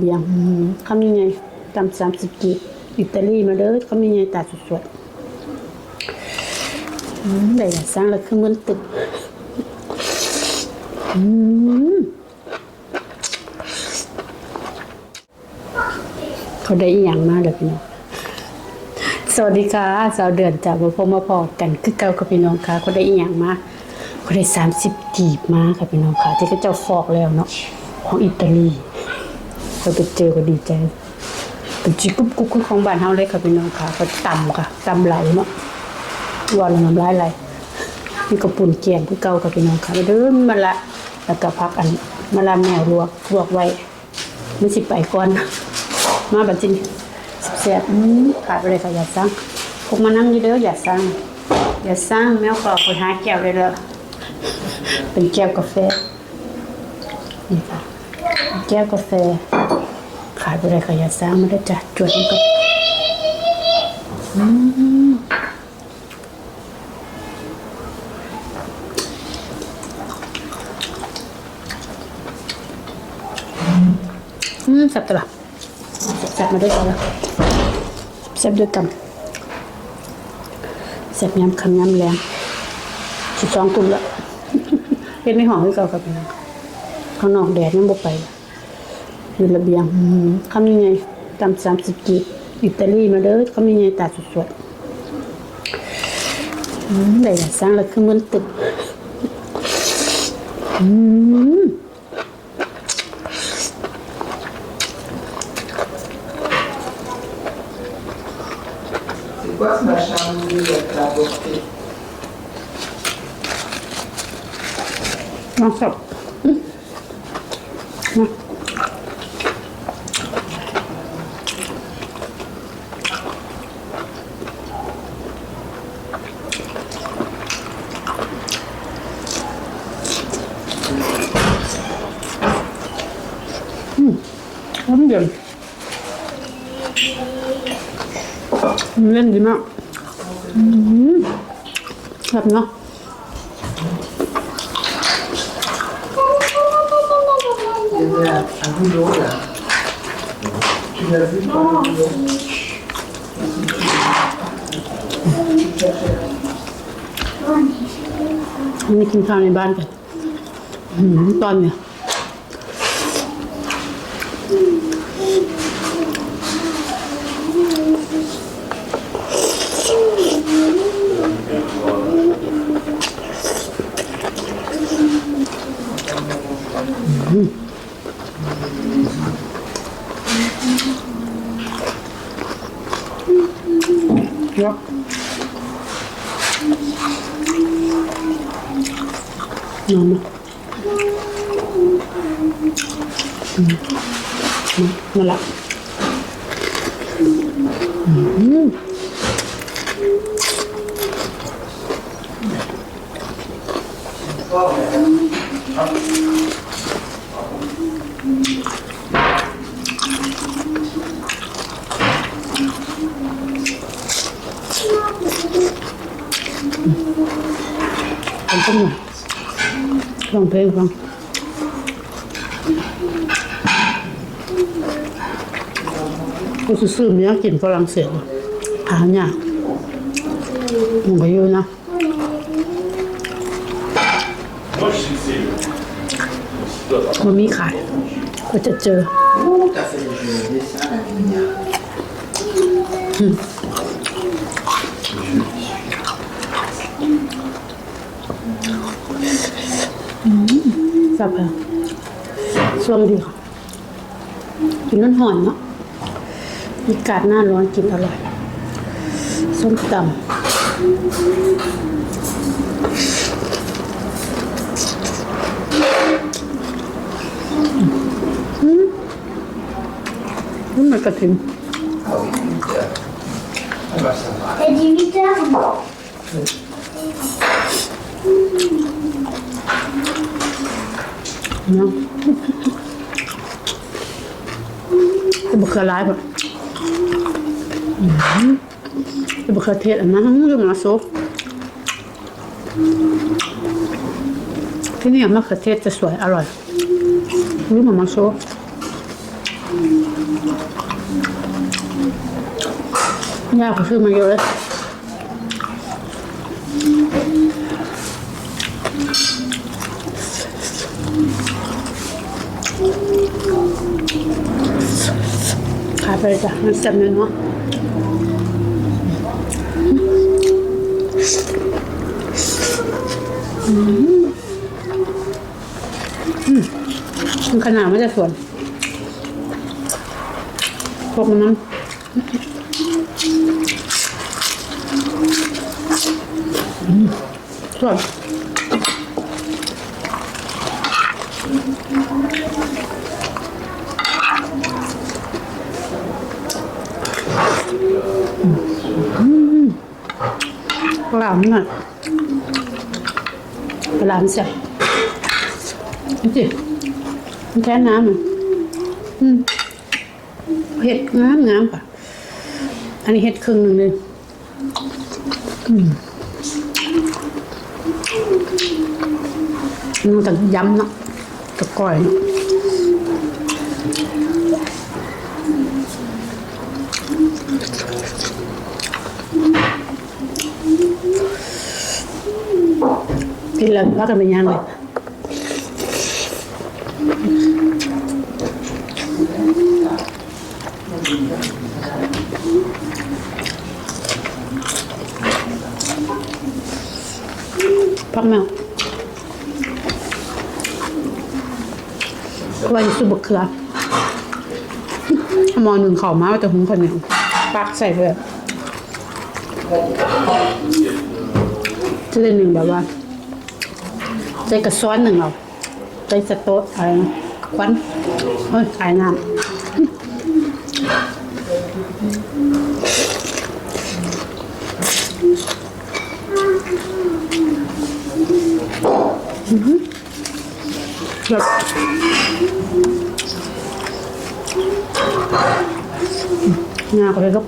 เบียงอืมคำยังไงตำสามสิบกีบอิตาลีมาเด้อคำยังไงตาสดๆได้อย่าสร้างแล้วคือเหมือนตึกเขาได้อีหยังมาเด้อพี่น้อง สวัสดีค่ะสาวเดือนจากพ่อมาพอกันคือเก่ากับพี่น้องค่ะเขาได้อีหยังมาเขาได้สามสิบกีบมาค่ะพี่น้องค่ะที่เขาเจ้าฟอกแล้วเนาะของอิตาลี เราไปเจอก็ดีใจเป็นจีกุ๊บกุ๊บคือของบ้านเฮาเลยค่ะพี่น้องค่ะก็ต่ำค่ะต่ำไหลเนาะวันน้ำลายไหลนี่ก็ปุ่นเกียนคือเก่าค่ะพี่น้องค่ะเดินมาละแล้วก็พักอันมะละแมวลวกลวกไว้มันสิไปก่อนมาบัดนี้แซ่บอืมขาดไปเลยค่ะอย่าสั่งพวกมานั่งอยู่เด้ออย่าสั่งอย่าสั่งแมวก็ไปหาแก้วเลยเด้อเป็นแก้วกาแฟนี่ค่ะแก้วกาแฟ ขายไปเลยค่ะอย่าสร้างมาได้จ้ะจวดมันก็อืมอืมแซ่บตวละแซ่บมาด้วยกันแล้วแซบด้วยกันแซบย้ำคำย้ำแรงสิบสองกลุ่มละเฮ็ดในห้องให้เก่ากับพี่น้องข้างนอกแดดยังบ่ไปลย อยู่ระเบียงอืมคำยังไงตำสามสิบกีบอิตาลีมาเด้อคำยังไงตาสดๆอืมได้อย่าสร้างแล้วคือเหมือนตึกอืม C'est quoi ce machin bleu avec la portée น้องสับอืม น้ำเดือดเล่นดีมากอืมแบบเนาะ Il y avait un, un boulot là. Tu l'as vu pas le boulot วันนี้กินข้าวในบ้านกันตอนเนี่ย เยอะ นอนมาอืมนั่นแหละอืมผมก็หน่อยลองเพลงฟัง กูสิซื้อเมียกินฝรั่งเศสหาเนี่ยมันก็อยู่นะมันมีขาย ก็จะเจอสับค่ะช่วงดีค่ะกินน้ำหอนเนาะ มีอากาศหน้าร้อนกินอร่อย ส้มตำอืมนี่มันกระถิ่น Ah oui, 8 heures. Ah bah ça va. T'as dit 8 heures เนาะจะบุกเครือร้ายแบบ จะบุกเครือเทศอันนั้นเรื่อมาซุปที่นี่มะเขือเทศจะสวยอร่อยรู้มามาซุปยากกว่าซื้อมาเยอะเลยขายไปเลยจ้ะมันเต็มเลยเนาะ มันขนาดไม่จะส่วนพวกมันนั้นส่วนอืมปลามนหน่อยปลาหมันเสียบดูสิมันแค่น้ำมันอืมเห็ดงามงามค่ะ อันนี้เห็ดครึ่งหนึ่งเลยอืมมันต้องย้ำเนาะกับก้อยเนาะ กินแล้วว่ากันเป็นยังไงพักแมวว่าจะสุบกเขือเอาหมอหนึ่งเข่ามาว่าจะหุงข้าวเหนียวปักใส่เลยจะได้หนึ่งแบบว่า ใจกระซ้อนหนึ่งเอาใจสะโต๊ะอะไรนะควันเฮ้ยขายน้ำแบบงาก็เลยลูก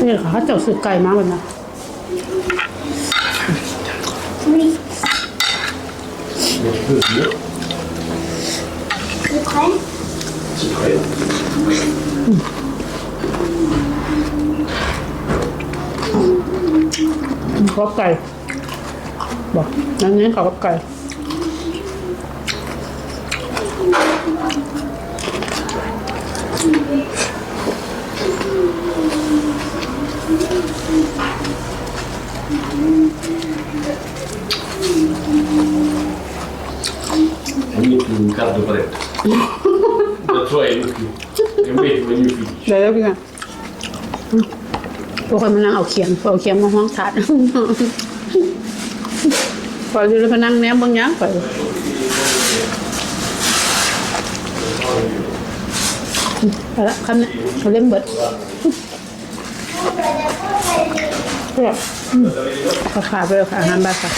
นี่ค่ะเขาเจ้าสือไก่มากเลยนะ Tu es prêt C'est prêt. ขอบไก่บอกนั่นนี่ขอบไก่ I need to cut the bread. That's why I look you. And wait when you finish. เดี๋ยวแล้วพี่กันพวกคนมานั่งเอาเขียงเอาเขียงมาห้องถาดพออยู่แล้วมานั่งแนมบางอย่างไปไปละคำนี้เขาเล่นเบิดเพื่อก็ขาไปเลยค่ะอาหารบ้านค่ะ